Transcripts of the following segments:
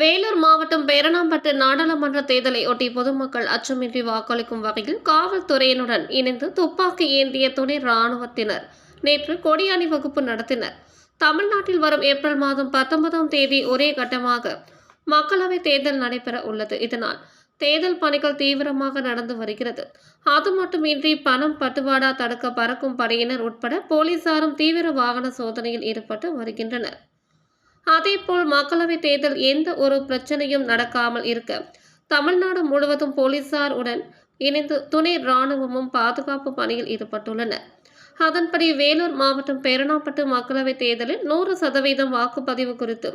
வேலூர் மாவட்டம் பேரணாம்பட்டு நாடாளுமன்ற தேர்தலை ஒட்டி பொதுமக்கள் அச்சமின்றி வாக்களிக்கும் வகையில் காவல்துறையினுடன் இணைந்து துப்பாக்கி ஏந்திய துணை ராணுவத்தினர் நேற்று கொடி அணிவகுப்பு நடத்தினர். தமிழ்நாட்டில் வரும் ஏப்ரல் மாதம் பத்தொன்பதாம் தேதி ஒரே கட்டமாக மக்களவைத் தேர்தல் நடைபெற உள்ளது. இதனால் தேர்தல் பணிகள் தீவிரமாக நடந்து வருகிறது. அது மட்டுமின்றி பணம் பட்டுவாடா தடுக்க பறக்கும் படையினர் உட்பட போலீசாரும் தீவிர வாகன சோதனையில் ஈடுபட்டு வருகின்றனர். அதேபோல் மக்களவைத் தேர்தல் எந்த ஒரு பிரச்சனையும் நடக்காமல் இருக்க தமிழ்நாடு முழுவதும் போலீசார் உடன் இணைந்து துணை ராணுவமும் பாதுகாப்பு பணியில் ஈடுபட்டுள்ளனர் அதன்படி வேலூர் மாவட்டம் பேரணாப்பட்டு மக்களவைத் தேர்தலில் நூறு சதவீதம் வாக்குப்பதிவு குறித்து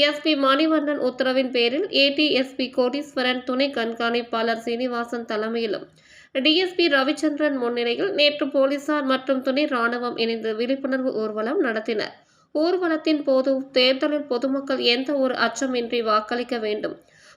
எஸ்பி மணிவண்ணன் உத்தரவின் பேரில் ஏடிஎஸ்பி கோடீஸ்வரன் துணை கண்காணிப்பாளர் சீனிவாசன் தலைமையிலும் டிஎஸ்பி ரவிச்சந்திரன் முன்னிலையில் நேற்று போலீசார் மற்றும் துணை ராணுவம் இணைந்து விழிப்புணர்வு ஊர்வலம் நடத்தினர். ஊர்வலத்தின் போது தேர்தலில் பொதுமக்கள் எந்த ஒரு அச்சமின்றி வாக்களிக்க வேண்டும்?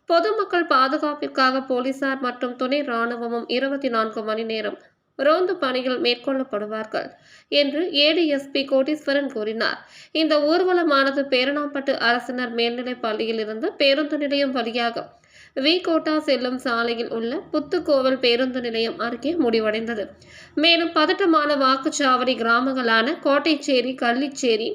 பொதுமக்கள் பாதுகாப்பிற்காக போலீசார் மற்றும் துணை ராணுவமும் இருபத்தி நான்கு மணி நேரம் ரோந்து பணிகள் மேற்கொள்ளப்படுவார்கள் என்று ஏடிஎஸ்பி கோடீஸ்வரன் கூறினார். இந்த ஊர்வலமானது பேரணாம்பட்டு அரசினர் மேல்நிலைப் பள்ளியில் இருந்து பேருந்து நிலையம் வழியாக வி. கோட்டா செல்லும் சாலையில் உள்ள புத்துக்கோவில் பேருந்து நிலையம் அருகே முடிவடைந்தது. மேலும் பதட்டமான வாக்குச்சாவடி கிராமங்களான கோட்டைச்சேரி கள்ளிச்சேரி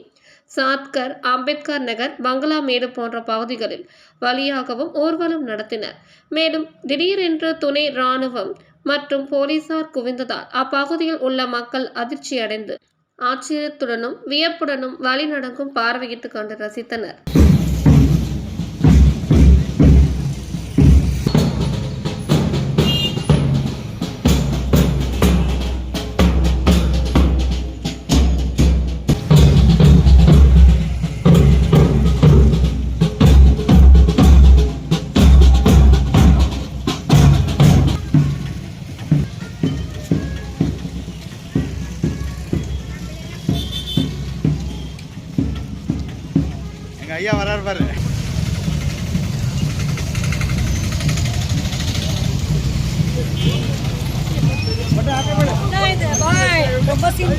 சாத்கர் அம்பேத்கர் நகர் பங்களாமேடு போன்ற பகுதிகளில் வழியாகவும் ஊர்வலம் நடத்தினர். மேலும் திடீரென்று துணை ராணுவம் மற்றும் போலீசார் குவிந்ததால் அப்பகுதியில் உள்ள மக்கள் அதிர்ச்சியடைந்து ஆச்சரியத்துடனும் வியப்புடனும் வழிநடங்கும் பார்வையிட்டு கண்டு ரசித்தனர். ஐயா வராரு பாரு ரொம்ப சீன்